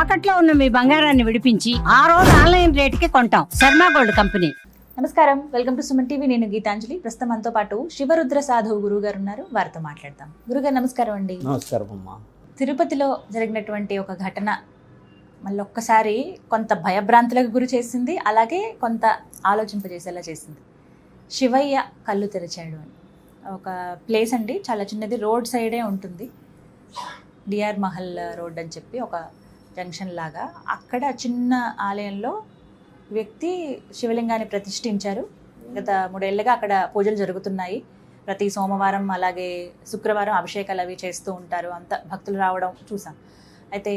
తాకట్లో ఉన్న మీ బంగారాన్ని విడిపించి ఆ రోజు ఆన్లైన్ రేటుకి కొంటాం. Sharma gold company. నమస్కారం. Welcome to Suman TV. నేను గీతాంజలి. ప్రస్తుతం మనతో పాటు శివరుద్ర సాధువు గురువు గారు ఉన్నారు. వారితో మాట్లాడదాం. గురుగారు నమస్కారం అండి. నమస్కారం అమ్మా. తిరుపతిలో జరిగినటువంటి ఒక ఘటన మళ్ళీ ఒక్కసారి కొంత భయభ్రాంతులకు గురి చేసింది. అలాగే కొంత ఆలోచింపజేసేలా చేసింది. శివయ్య కళ్ళు తెరిచాడు అని. ఒక ప్లేస్ అండి. చాలా చిన్నది. రోడ్ సైడే ఉంటుంది. డిఆర్ మహల్ రోడ్ అని చెప్పి ఒక జంక్షన్ లాగా అక్కడ చిన్న ఆలయంలో వ్యక్తి శివలింగాన్ని ప్రతిష్ఠించారు. గత మూడేళ్ళుగా అక్కడ పూజలు జరుగుతున్నాయి. ప్రతి సోమవారం అలాగే శుక్రవారం అభిషేకాలు అవి చేస్తూ ఉంటారు. అంత భక్తులు రావడం చూసాం. అయితే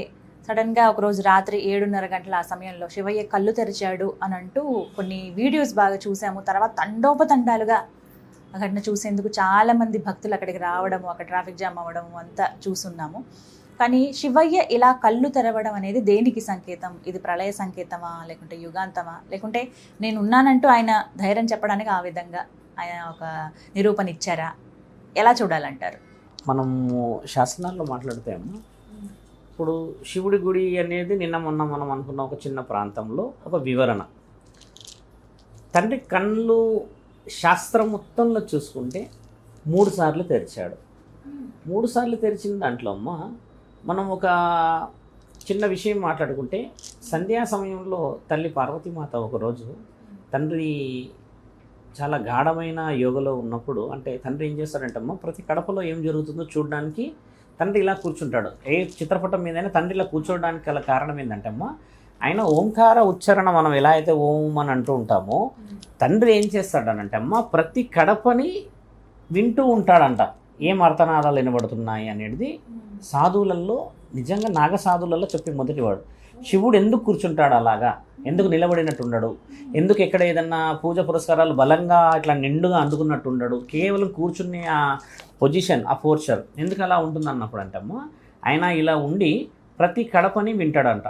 సడన్గా ఒకరోజు రాత్రి ఏడున్నర గంటల ఆ సమయంలో శివయ్య కళ్ళు తెరిచాడు అని అంటూ కొన్ని వీడియోస్ బాగా చూసాము. తర్వాత తండోపతండాలుగా ఆ ఘటన చూసేందుకు చాలామంది భక్తులు అక్కడికి రావడము అక్కడ ట్రాఫిక్ జామ్ అవ్వడము అంతా చూస్తున్నాము కానీ శివయ్య ఇలా కళ్ళు తెరవడం అనేది దేనికి సంకేతం? ఇది ప్రళయ సంకేతమా? లేకుంటే యుగాంతమా? లేకుంటే నేను ఉన్నానంటూ ఆయన ధైర్యం చెప్పడానికి ఆ విధంగా ఆయన ఒక నిరూపణ ఇచ్చారా? ఎలా చూడాలంటారు? మనము శాసనాల్లో మాట్లాడతాము. ఇప్పుడు శివుడి గుడి అనేది నిన్న మొన్న మనం అనుకున్న ఒక చిన్న ప్రాంతంలో ఒక వివరణ. తండ్రి కళ్ళు శాస్త్రం మొత్తంలో చూసుకుంటే మూడు సార్లు తెరిచాడు. మూడు సార్లు తెరిచిన దాంట్లో అమ్మ మనం ఒక చిన్న విషయం మాట్లాడుకుంటే సంధ్యా సమయంలో తల్లి పార్వతీమాత ఒకరోజు తండ్రి చాలా గాఢమైన యోగలో ఉన్నప్పుడు అంటే తండ్రి ఏం చేస్తాడంటమ్మా ప్రతి కడపలో ఏం జరుగుతుందో చూడడానికి తండ్రి ఇలా కూర్చుంటాడు. ఏ చిత్రపటం మీదైనా తండ్రి ఇలా కూర్చోవడానికి గల కారణం ఏంటంటమ్మా ఆయన ఓంకార ఉచ్చారణ మనం ఎలా అయితే ఓం అని అంటూ ఉంటామో తండ్రి ఏం చేస్తాడనంటే అమ్మ ప్రతి కడపని వింటూ ఉంటాడంట. ఏం అర్థనాదాలు వినబడుతున్నాయి అనేది సాధువులలో నిజంగా నాగ సాధువులలో చెప్పే మొదటివాడు. శివుడు ఎందుకు కూర్చుంటాడు అలాగా? ఎందుకు నిలబడినట్టు ఉండడు ఎందుకు ఎక్కడ ఏదన్నా పూజ పురస్కారాలు బలంగా ఇట్లా నిండుగా అందుకున్నట్టు ఉండడు కేవలం కూర్చునే ఆ పొజిషన్ ఆ పోర్చర్ ఎందుకు అలా ఉంటుంది అన్నప్పుడు అంటమ్మ ఆయన ఇలా ఉండి ప్రతి కడపని వింటాడంట.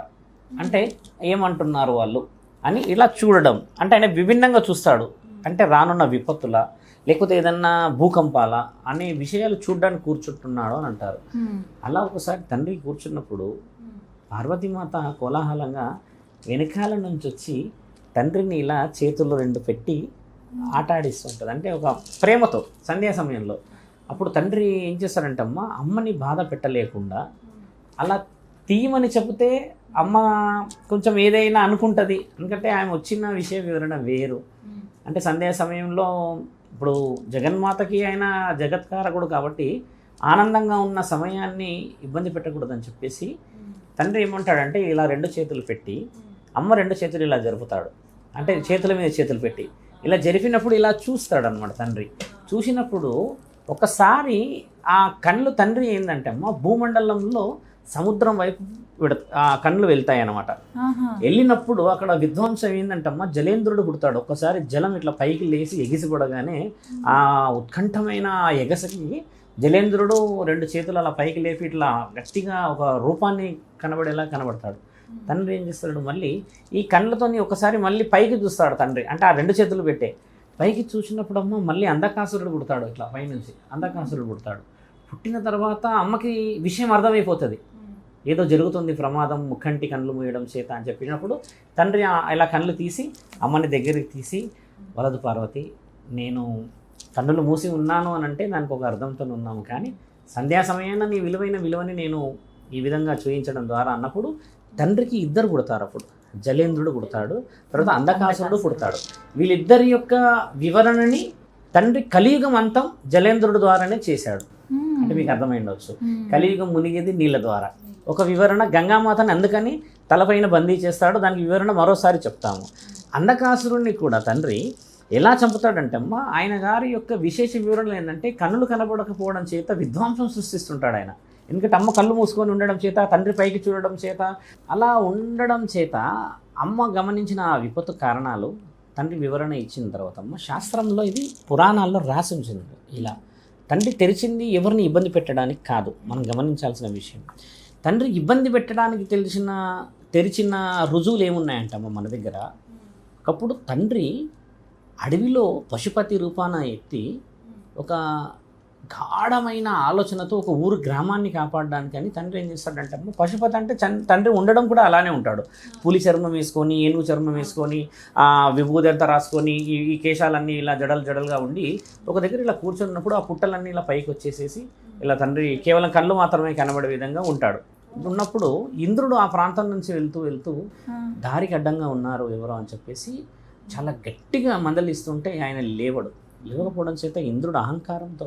అంటే ఏమంటున్నారు వాళ్ళు? అని ఇలా చూడడం. అంటే ఆయన విభిన్నంగా చూస్తాడు. అంటే రానున్న విపత్తుల లేకపోతే ఏదన్నా భూకంపాల అనే విషయాలు చూడడానికి కూర్చుంటున్నాడు అని అంటారు. అలా ఒకసారి తండ్రి కూర్చున్నప్పుడు పార్వతీమాత కోలాహలంగా వెనకాల నుంచి వచ్చి తండ్రిని ఇలా చేతుల్లో రెండు పెట్టి ఆట ఆడిస్తుంటుంది అంటే ఒక ప్రేమతో సంధ్యా సమయంలో. అప్పుడు తండ్రి ఏం చేస్తారంటమ్మా అమ్మని బాధ పెట్టలేకుండా అలా తీయమని చెబితే అమ్మ కొంచెం ఏదైనా అనుకుంటుంది. ఎందుకంటే ఆమె వచ్చిన విషయ వివరణ వేరు. అంటే సంధ్యా సమయంలో ఇప్పుడు జగన్మాతకి ఆయన జగత్కారకుడు కాబట్టి ఆనందంగా ఉన్న సమయాన్ని ఇబ్బంది పెట్టకూడదని చెప్పేసి తండ్రి ఏమంటాడంటే ఇలా రెండు చేతులు పెట్టి అమ్మ రెండు చేతులు ఇలా జరుపుతాడు. అంటే చేతుల మీద చేతులు పెట్టి. ఇలా జరిపినప్పుడు ఇలా చూస్తాడు అనమాట తండ్రి. చూసినప్పుడు ఒకసారి ఆ కళ్ళు తండ్రి ఏంటంటే అమ్మ భూమండలంలో సముద్రం వైపు విడ ఆ కళ్ళు వెళ్తాయి అన్నమాట వెళ్ళినప్పుడు అక్కడ విధ్వంసం ఏంటంటమ్మా జలేంద్రుడు పుడతాడు. ఒక్కసారి జలం ఇట్లా పైకి లేచి ఎగిసిపడగానే ఆ ఉత్కంఠమైన ఆ ఎగసకి జలేంద్రుడు రెండు చేతులు అలా పైకి లేపి ఇట్లా గట్టిగా ఒక రూపాన్ని కనబడేలా కనబడతాడు. తండ్రి ఏం చేస్తాడు మళ్ళీ ఈ కళ్ళతోని ఒకసారి మళ్ళీ పైకి చూస్తాడు తండ్రి. అంటే ఆ రెండు చేతులు పెట్టే. పైకి చూసినప్పుడు అమ్మ మళ్ళీ అంధకాసురుడు పుడతాడు ఇట్లా పైనుంచి. అంధకాసురుడు పుడతాడు. పుట్టిన తర్వాత అమ్మకి విషయం అర్థమైపోతుంది. ఏదో జరుగుతుంది ప్రమాదం ముఖంటి కళ్ళు మూయడం చేత అని చెప్పినప్పుడు తండ్రి ఇలా కళ్ళు తీసి అమ్మని దగ్గరికి తీసి వలదు పార్వతి నేను కన్నులు మూసి ఉన్నాను అని అంటే దానికి ఒక అర్థంతో ఉన్నాము. కానీ సంధ్యా సమయాన నీ విలువైన విలువని నేను ఈ విధంగా చూయించడం ద్వారా అన్నప్పుడు తండ్రికి ఇద్దరు పుడతారు అప్పుడు. జలేంద్రుడు పుడతాడు తర్వాత అంధకాసురుడు పుడతాడు. వీళ్ళిద్దరి యొక్క వివరణని తండ్రి కలియుగం అంతం జలేంద్రుడు ద్వారానే చేశాడు. అంటే మీకు అర్థమై ఉండవచ్చు కలియుగం మునిగేది నీళ్ళ ద్వారా. ఒక వివరణ గంగామాతని అందుకని తలపైన బందీ చేస్తాడు దానికి వివరణ మరోసారి చెప్తాము. అంధకాసురుణ్ణి కూడా తండ్రి ఎలా చంపుతాడంటే అమ్మ ఆయన గారి యొక్క విశేష వివరణలు ఏంటంటే కన్నులు కనబడకపోవడం చేత విధ్వంసం సృష్టిస్తుంటాడు ఆయన. ఎందుకంటే అమ్మ కళ్ళు మూసుకొని ఉండడం చేత తండ్రి పైకి చూడడం చేత అలా ఉండడం చేత అమ్మ గమనించిన ఆ విపత్తు కారణాలు తండ్రి వివరణ ఇచ్చిన తర్వాత అమ్మ శాస్త్రంలో ఇది పురాణాల్లో రాసి ఉంచింది. ఇలా తండ్రి తెరిచింది ఎవరిని ఇబ్బంది పెట్టడానికి కాదు. మనం గమనించాల్సిన విషయం. తండ్రి ఇబ్బంది పెట్టడానికి తెలిసిన తెరిచిన రుజువులు ఏమున్నాయంటమ్మ మన దగ్గర? ఒకప్పుడు తండ్రి అడవిలో పశుపతి రూపాన ఎత్తి ఒక గాఢమైన ఆలోచనతో ఒక ఊరు గ్రామాన్ని కాపాడడానికి అని తండ్రి ఏం చేస్తాడంటే పశుపతి అంటే తండ్రి ఉండడం కూడా అలానే ఉంటాడు. పులి చర్మం వేసుకొని ఏనుగు చర్మం వేసుకొని ఆ విభూది అంతా రాసుకొని ఈ ఈ కేశాలన్నీ ఇలా జడలు జడలుగా ఉండి ఒక దగ్గర ఇలా కూర్చున్నప్పుడు ఆ పుట్టలన్నీ ఇలా పైకి వచ్చేసేసి ఇలా తండ్రి కేవలం కళ్ళు మాత్రమే కనబడే విధంగా ఉంటాడు. ఉన్నప్పుడు ఇంద్రుడు ఆ ప్రాంతం నుంచి వెళ్తూ వెళ్తూ దారికి అడ్డంగా ఉన్నారు ఎవరో అని చెప్పేసి చాలా గట్టిగా మందలిస్తుంటే ఆయన లేవడు. లేవకపోవడం చేత ఇంద్రుడు అహంకారంతో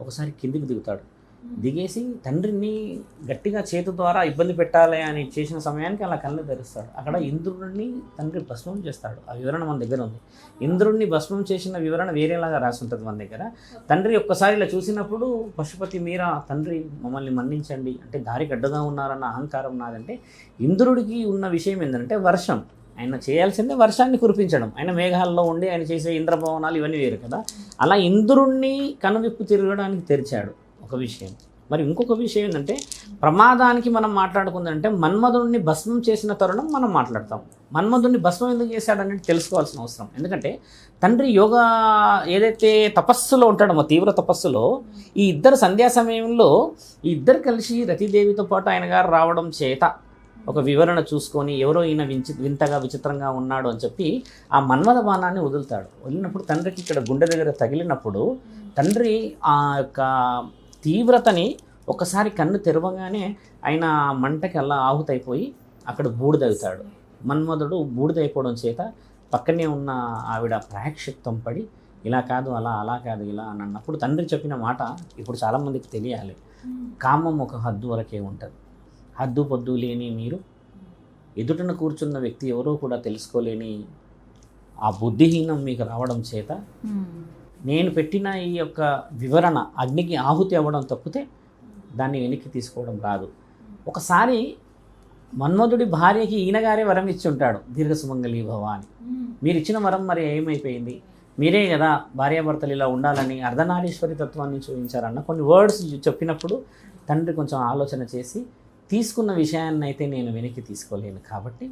ఒకసారి కిందికి దిగుతాడు. దిగేసి తండ్రిని గట్టిగా చేతి ద్వారా ఇబ్బంది పెట్టాలి అని చేసిన సమయానికి అలా కళ్ళు తెరుస్తాడు. అక్కడ ఇంద్రుడిని తండ్రి భస్మం చేస్తాడు. ఆ వివరణ మన దగ్గర ఉంది. ఇంద్రుడిని భస్మం చేసిన వివరణ వేరేలాగా రాసి ఉంటుంది మన దగ్గర. తండ్రి ఒక్కసారి ఇలా చూసినప్పుడు పశుపతి మీరా తండ్రి మమ్మల్ని మన్నించండి. అంటే దారి గడ్డగా ఉన్నారన్న అహంకారం నాదంటే ఇంద్రుడికి ఉన్న విషయం ఏంటంటే వర్షం. ఆయన చేయాల్సిందే వర్షాన్ని కురిపించడం. ఆయన మేఘాల్లో ఉండి ఆయన చేసే ఇంద్రభవనాలు ఇవన్నీ వేరు కదా. అలా ఇంద్రుణ్ణి కనువిప్పు తిరగడానికి తెరిచాడు ఒక విషయం. మరి ఇంకొక విషయం ఏంటంటే ప్రమాదానికి మనం మాట్లాడుకుందంటే మన్మధుడిని భస్మం చేసిన తరుణం మనం మాట్లాడతాం. మన్మధుడిని భస్మం ఎందుకు చేశాడనేది తెలుసుకోవాల్సిన అవసరం. ఎందుకంటే తండ్రి యోగా ఏదైతే తపస్సులో ఉంటాడో తీవ్ర తపస్సులో ఈ ఇద్దరు సంధ్యా సమయంలో ఈ ఇద్దరు కలిసి రతిదేవితో పాటు ఆయన గారు రావడం చేత ఒక వివరణ చూసుకొని ఎవరో ఈయన వించి వింతగా విచిత్రంగా ఉన్నాడు అని చెప్పి ఆ మన్మథ బాణాన్ని వదులుతాడు. వదిలినప్పుడు తండ్రికి ఇక్కడ గుండె దగ్గర తగిలినప్పుడు తండ్రి ఆ యొక్క తీవ్రతని ఒకసారి కన్ను తెరవగానే ఆయన మంటకి అలా ఆహుతైపోయి అక్కడ బూడిదవుతాడు. మన్మధుడు బూడిదైపోవడం చేత పక్కనే ఉన్న ఆవిడ ప్రాయక్షిత్వం పడి ఇలా కాదు అలా అలా కాదు ఇలా అని అన్నప్పుడు తండ్రి చెప్పిన మాట ఇప్పుడు చాలామందికి తెలియాలి. కామం ఒక హద్దు వరకే ఉంటుంది. హద్దు పొద్దు లేని మీరు ఎదుటన కూర్చున్న వ్యక్తి ఎవరో కూడా తెలుసుకోలేని ఆ బుద్ధిహీనం మీకు రావడం చేత నేను పెట్టిన ఈ యొక్క వివరణ అగ్నికి ఆహుతి అవ్వడం తప్పితే దాన్ని వెనక్కి తీసుకోవడం రాదు. ఒకసారి మన్మధుడి భార్యకి ఈయనగారే వరం ఇచ్చి ఉంటాడు దీర్ఘ సుమంగళి భవ అని మీరు ఇచ్చిన వరం మరి ఏమైపోయింది? మీరే కదా భార్యాభర్తలు ఇలా ఉండాలని అర్ధనారీశ్వరి తత్వాన్ని చూపించారన్న కొన్ని వర్డ్స్ చెప్పినప్పుడు తండ్రి కొంచెం ఆలోచన చేసి తీసుకున్న విషయాన్ని అయితే నేను వెనక్కి తీసుకోలేను కాబట్టి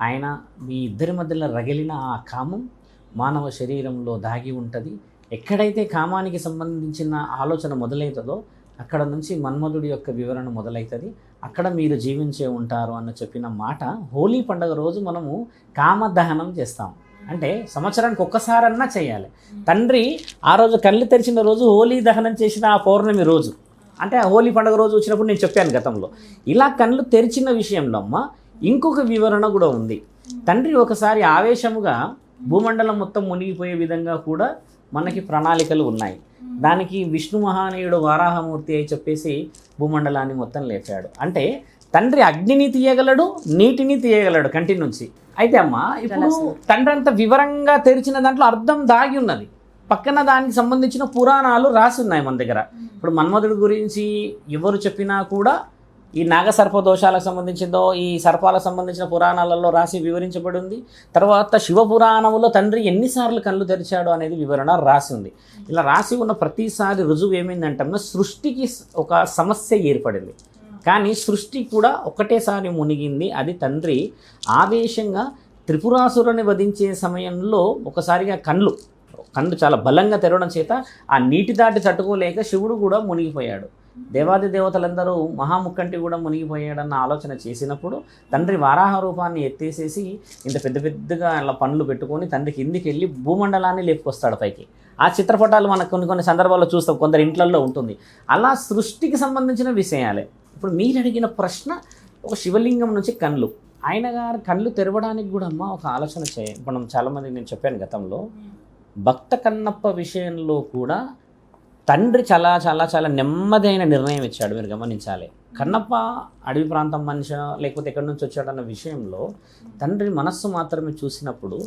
ఆయన మీ ఇద్దరి మధ్యలో రగిలిన ఆ కామం మానవ శరీరంలో దాగి ఉంటుంది. ఎక్కడైతే కామానికి సంబంధించిన ఆలోచన మొదలవుతుందో అక్కడ నుంచి మన్మధుడి యొక్క వివరణ మొదలవుతుంది అక్కడ మీరు జీవించే ఉంటారు అన్న చెప్పిన మాట హోలీ పండుగ రోజు మనము కామదహనం చేస్తాం. అంటే సంవత్సరానికి ఒక్కసారన్నా చేయాలి. తండ్రి ఆ రోజు కళ్ళు తెరిచిన రోజు హోలీ దహనం చేసిన ఆ పౌర్ణమి రోజు. అంటే హోలీ పండుగ రోజు వచ్చినప్పుడు నేను చెప్పాను గతంలో. ఇలా కళ్ళు తెరిచిన విషయంలో అమ్మ ఇంకొక వివరణ కూడా ఉంది. తండ్రి ఒకసారి ఆవేశముగా భూమండలం మొత్తం మునిగిపోయే విధంగా కూడా మనకి ప్రణాళికలు ఉన్నాయి. దానికి విష్ణు మహానీయుడు వారాహమూర్తి అని చెప్పేసి భూమండలాన్ని మొత్తం లేపాడు. అంటే తండ్రి అగ్నిని తీయగలడు నీటిని తీయగలడు కంటి నుంచి. అయితే అమ్మ ఇప్పుడు తండ్రి అంత వివరంగా తెరిచిన దాంట్లో అర్థం దాగి ఉన్నది. పక్కన దానికి సంబంధించిన పురాణాలు రాసి ఉన్నాయి మన దగ్గర. ఇప్పుడు మన్మధుడి గురించి ఎవరు చెప్పినా కూడా ఈ నాగసర్ప దోషాలకు సంబంధించిందో ఈ సర్పాలకు సంబంధించిన పురాణాలలో రాసి వివరించబడి ఉంది తర్వాత శివ పురాణంలో తండ్రి ఎన్నిసార్లు కళ్ళు తెరిచాడు అనేది వివరణ రాసి ఉంది ఇలా రాసి ఉన్న ప్రతిసారి రుజువు ఏమైందంటే సృష్టికి ఒక సమస్య ఏర్పడింది. కానీ సృష్టి కూడా ఒకటేసారి మునిగింది. అది తండ్రి ఆవేశంగా త్రిపురాసురుని వధించే సమయంలో ఒకసారిగా కళ్ళు కళ్ళు చాలా బలంగా తెరవడం చేత ఆ నీటి దాటి తట్టుకోలేక శివుడు కూడా మునిగిపోయాడు. దేవాది దేవతలందరూ మహాముక్కంటి కూడా మునిగిపోయాడన్న ఆలోచన చేసినప్పుడు తండ్రి వారాహ రూపాన్ని ఎత్తేసేసి ఇంత పెద్ద పెద్దగా అలా పనులు పెట్టుకొని తండ్రి కిందికి వెళ్ళి భూమండలాన్ని లేపుకొస్తాడు పైకి. ఆ చిత్రపటాలు మనకు కొన్ని కొన్ని సందర్భాల్లో చూస్తాం కొందరు ఇంట్లల్లో ఉంటుంది. అలా సృష్టికి సంబంధించిన విషయాలే. ఇప్పుడు మీరు అడిగిన ప్రశ్న ఒక శివలింగం నుంచి కళ్ళు ఆయన గారు కళ్ళు తెరవడానికి కూడా అమ్మ ఒక ఆలోచన చేయ మనం చాలామంది నేను చెప్పాను గతంలో. భక్త కన్నప్ప విషయంలో కూడా తండ్రి చాలా చాలా చాలా నెమ్మదైన నిర్ణయం ఇచ్చాడు. మీరు గమనించాలి. కన్నప్ప అడవి ప్రాంతం మనిషి లేకపోతే ఎక్కడి నుంచి వచ్చాడన్న విషయంలో తండ్రి మనస్సు మాత్రమే చూసినప్పుడు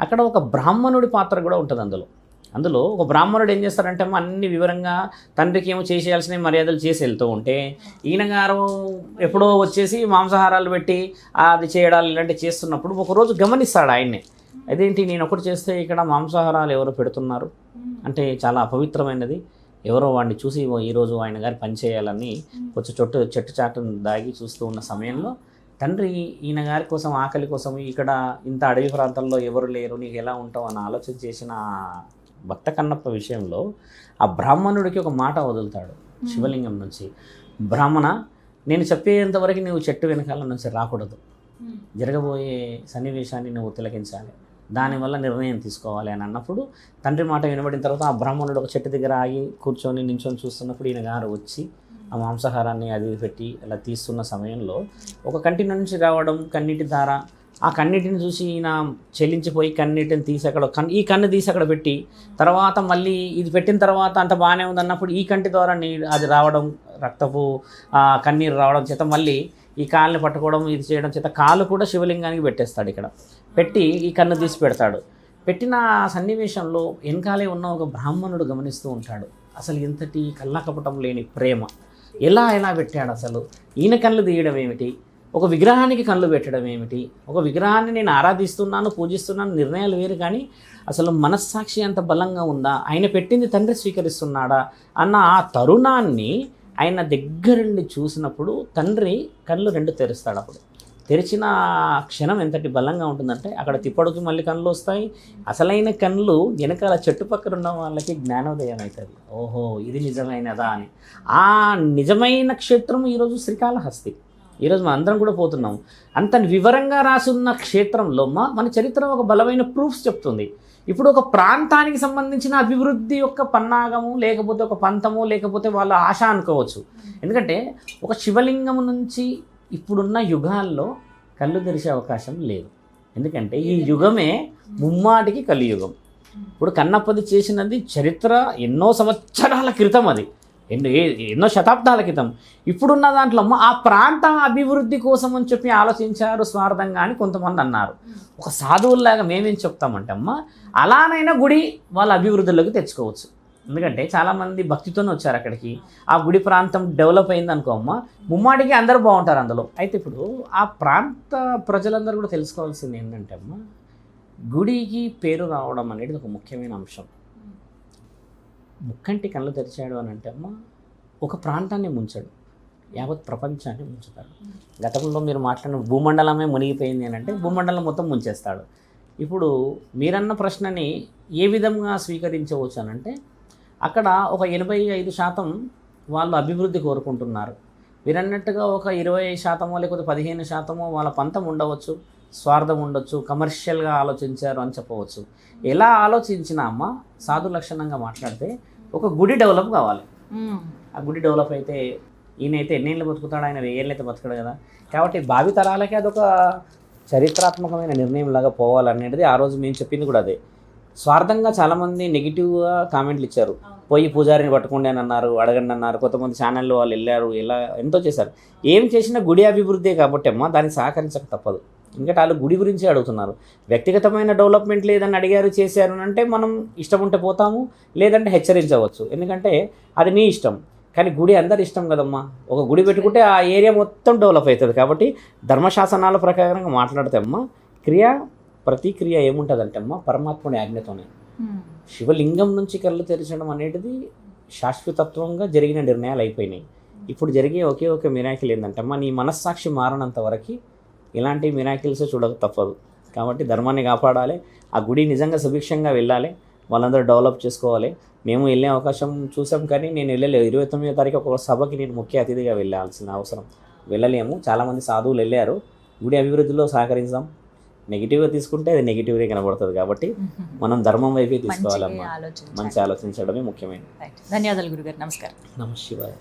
అక్కడ ఒక బ్రాహ్మణుడి పాత్ర కూడా ఉంటుంది అందులో. అందులో ఒక బ్రాహ్మణుడు ఏం చేస్తారంటే అన్ని వివరంగా తండ్రికి ఏమో చేసేయాల్సిన మర్యాదలు చేసి వెళ్తూ ఉంటే ఈయన గారు ఎప్పుడో వచ్చేసి మాంసాహారాలు పెట్టి అది చేయడాలు ఇలాంటివి చేస్తున్నప్పుడు ఒకరోజు గమనిస్తాడు ఆయన్ని. అదేంటి నేను ఒకటి చేస్తే ఇక్కడ మాంసాహారాలు ఎవరు పెడుతున్నారు? అంటే చాలా అపవిత్రమైనది. ఎవరో వాడిని చూసి ఈరోజు ఆయన గారి పని చేయాలని కొంచెం చొట్టు చెట్టు చాటును దాగి చూస్తూ ఉన్న సమయంలో తండ్రి ఈయన గారి కోసం ఆకలి కోసం ఇక్కడ ఇంత అడవి ప్రాంతంలో ఎవరు లేరు నీకు ఎలా ఉంటావు అని ఆలోచన చేసిన భక్త కన్నప్ప విషయంలో ఆ బ్రాహ్మణుడికి ఒక మాట వదులుతాడు శివలింగం నుంచి. బ్రాహ్మణ నేను చెప్పేంతవరకు నువ్వు చెట్టు వెనకాల నుంచి రాకూడదు. జరగబోయే సన్నివేశాన్ని నువ్వు తిలకించాలి. దానివల్ల నిర్ణయం తీసుకోవాలి అని అన్నప్పుడు తండ్రి మాట వినబడిన తర్వాత ఆ బ్రాహ్మణుడు ఒక చెట్టు దగ్గర ఆగి కూర్చొని నించొని చూస్తున్నప్పుడు ఈయన గారు వచ్చి ఆ మాంసాహారాన్ని అది ఇది పెట్టి అలా తీస్తున్న సమయంలో ఒక కంటి నుంచి రావడం కన్నీటి ధార ఆ కన్నీటిని చూసి ఈయన చెల్లించిపోయి కన్నీటిని తీసి అక్కడ కన్ ఈ కన్ను తీసి అక్కడ పెట్టి తర్వాత మళ్ళీ ఇది పెట్టిన తర్వాత అంత బాగానే ఉందన్నప్పుడు ఈ కంటి ద్వారా నీ అది రావడం రక్తపు ఆ, కన్నీరు రావడం చేత మళ్ళీ ఈ కాళ్ళని పట్టుకోవడం ఇది చేయడం చేత కాలు కూడా శివలింగానికి పెట్టేస్తాడు ఇక్కడ. పెట్టి ఈ కన్ను తీసి పెడతాడు. పెట్టిన ఆ సన్నివేశంలో వెనకాలే ఉన్న ఒక బ్రాహ్మణుడు గమనిస్తూ ఉంటాడు. అసలు ఇంతటి కళ్ళకపటం లేని ప్రేమ. ఎలా ఎలా పెట్టాడు అసలు? ఈయన కళ్ళు తీయడం ఏమిటి? ఒక విగ్రహానికి కళ్ళు పెట్టడం ఏమిటి? ఒక విగ్రహాన్ని నేను ఆరాధిస్తున్నాను పూజిస్తున్నాను నిర్ణయాలు వేరు కానీ అసలు మనస్సాక్షి అంత బలంగా ఉందా? ఆయన పెట్టింది తండ్రి స్వీకరిస్తున్నాడా? అన్న ఆ తరుణాన్ని ఆయన దగ్గరుండి చూసినప్పుడు తండ్రి కళ్ళు రెండు తెరుస్తాడు అప్పుడు. తెరిచిన క్షణం ఎంతటి బలంగా ఉంటుందంటే అక్కడ తిప్పడుకి మళ్ళీ కళ్ళు వస్తాయి. అసలైన కళ్ళు వెనకాల చుట్టుపక్కల ఉన్న వాళ్ళకి జ్ఞానోదయం అవుతుంది. ఓహో ఇది నిజమైనదా అని. ఆ నిజమైన క్షేత్రం ఈరోజు శ్రీకాళహస్తి. ఈరోజు మనం అందరం కూడా పోతున్నాం. అంత వివరంగా రాసున్న క్షేత్రంలో మా మన చరిత్ర ఒక బలమైన ప్రూఫ్స్ చెప్తుంది. ఇప్పుడు ఒక ప్రాంతానికి సంబంధించిన అభివృద్ధి యొక్క పన్నాగము లేకపోతే ఒక పంతము లేకపోతే వాళ్ళ ఆశ అనుకోవచ్చు. ఎందుకంటే ఒక శివలింగం నుంచి ఇప్పుడున్న యుగాల్లో కళ్ళు తెరిచే అవకాశం లేదు. ఎందుకంటే ఈ యుగమే ముమ్మాటికి కలియుగం. ఇప్పుడు కన్నప్పది చేసినది చరిత్ర ఎన్నో సంవత్సరాల క్రితం అది. ఎన్నో ఎన్నో శతాబ్దాల క్రితం. ఇప్పుడున్న దాంట్లో అమ్మ ఆ ప్రాంత అభివృద్ధి కోసం అని చెప్పి ఆలోచించారు స్వార్థంగా అని కొంతమంది అన్నారు. ఒక సాధువుల్లాగా మేమేం చెప్తామంటే అమ్మ అలానైనా గుడి వాళ్ళ అభివృద్ధిలోకి తెచ్చుకోవచ్చు. ఎందుకంటే చాలామంది భక్తితోనే వచ్చారు అక్కడికి. ఆ గుడి ప్రాంతం డెవలప్ అయింది అనుకో అమ్మ. ముమ్మాటికి అందరూ బాగుంటారు అందులో. అయితే ఇప్పుడు ఆ ప్రాంత ప్రజలందరూ కూడా తెలుసుకోవాల్సింది ఏంటంటే అమ్మ గుడికి పేరు రావడం అనేది ఒక ముఖ్యమైన అంశం. ముక్కంటి కళ్ళు తెరిచాడు అని అంటే అమ్మ ఒక ప్రాంతాన్ని ముంచాడు. యావత్ ప్రపంచాన్ని ముంచుతాడు. గతంలో మీరు మాట్లాడిన భూమండలమే మునిగిపోయింది అని అంటే భూమండలం మొత్తం ముంచేస్తాడు. ఇప్పుడు మీరన్న ప్రశ్నని ఏ విధంగా స్వీకరించవచ్చు అని అంటే అక్కడ ఒక ఎనభై ఐదు శాతం వాళ్ళు అభివృద్ధి కోరుకుంటున్నారు. మీరన్నట్టుగా ఒక ఇరవై శాతమో లేకపోతే పదిహేను శాతమో వాళ్ళ పంతం ఉండవచ్చు స్వార్థం ఉండొచ్చు కమర్షియల్గా ఆలోచించారు అని చెప్పవచ్చు. ఎలా ఆలోచించినా అమ్మ సాధు లక్షణంగా మాట్లాడితే ఒక గుడి డెవలప్ కావాలి. ఆ గుడి డెవలప్ అయితే ఈయనైతే ఎన్నేళ్ళు బతుకుతాడు ఆయన వెయ్యేళ్ళు అయితే బతకడు కదా. కాబట్టి భావి తరాలకి అదొక చరిత్రాత్మకమైన నిర్ణయం లాగా పోవాలనేది ఆ రోజు మేము చెప్పింది కూడా అదే. స్వార్థంగా చాలామంది నెగిటివ్గా కామెంట్లు ఇచ్చారు. పోయి పూజారిని పట్టుకోండి అని అన్నారు అడగండి అన్నారు. కొంతమంది ఛానల్లో వాళ్ళు వెళ్ళారు ఇలా ఎంతో చేశారు. ఏం చేసినా గుడి అభివృద్ధి కాబట్టి అమ్మ దానికి సహకరించక తప్పదు. ఎందుకంటే వాళ్ళు గుడి గురించి అడుగుతున్నారు. వ్యక్తిగతమైన డెవలప్మెంట్ లేదని అడిగారు చేశారు అంటే మనం ఇష్టం ఉంటే పోతాము లేదంటే హెచ్చరించవచ్చు. ఎందుకంటే అది నీ ఇష్టం. కానీ గుడి అందరి ఇష్టం కదమ్మా. ఒక గుడి పెట్టుకుంటే ఆ ఏరియా మొత్తం డెవలప్ అవుతుంది కాబట్టి ధర్మశాసనాల ప్రకారంగా మాట్లాడితే అమ్మ క్రియ ప్రతిక్రియ ఏముంటుందంటే అమ్మ పరమాత్ముడి ఆజ్ఞతోనే శివలింగం నుంచి కళ్ళు తెరచడం అనేది శాశ్వతత్వంగా జరిగిన నిర్ణయాలు అయిపోయినాయి. ఇప్పుడు జరిగే ఒకే ఒక మిరాకిల్ ఏంటంటే అమ్మ నీ మనస్సాక్షి మారనంత వరకు ఇలాంటి మిరాకిల్స్ చూడక తప్పదు. కాబట్టి ధర్మాన్ని కాపాడాలి. ఆ గుడి నిజంగా సుభిక్షంగా వెళ్ళాలి. వాళ్ళందరూ డెవలప్ చేసుకోవాలి. మేము వెళ్ళే అవకాశం చూసాం కానీ నేను వెళ్ళలేదు. ఇరవై తొమ్మిదో తారీఖు ఒక సభకి నేను ముఖ్య అతిథిగా వెళ్ళాల్సిన అవసరం. వెళ్ళలేము. చాలామంది సాధువులు వెళ్ళారు. గుడి అభివృద్ధిలో సహకరిస్తాం నెగిటివ్గా తీసుకుంటే అది నెగిటివ్గా కనబడుతుంది కాబట్టి మనం ధర్మం వైపే తీసుకోవాలమ్మా. మంచి ఆలోచించడమే ముఖ్యమైనది. ధన్యవాదాలు గురుగారు. నమస్కారం. నమ శివాయ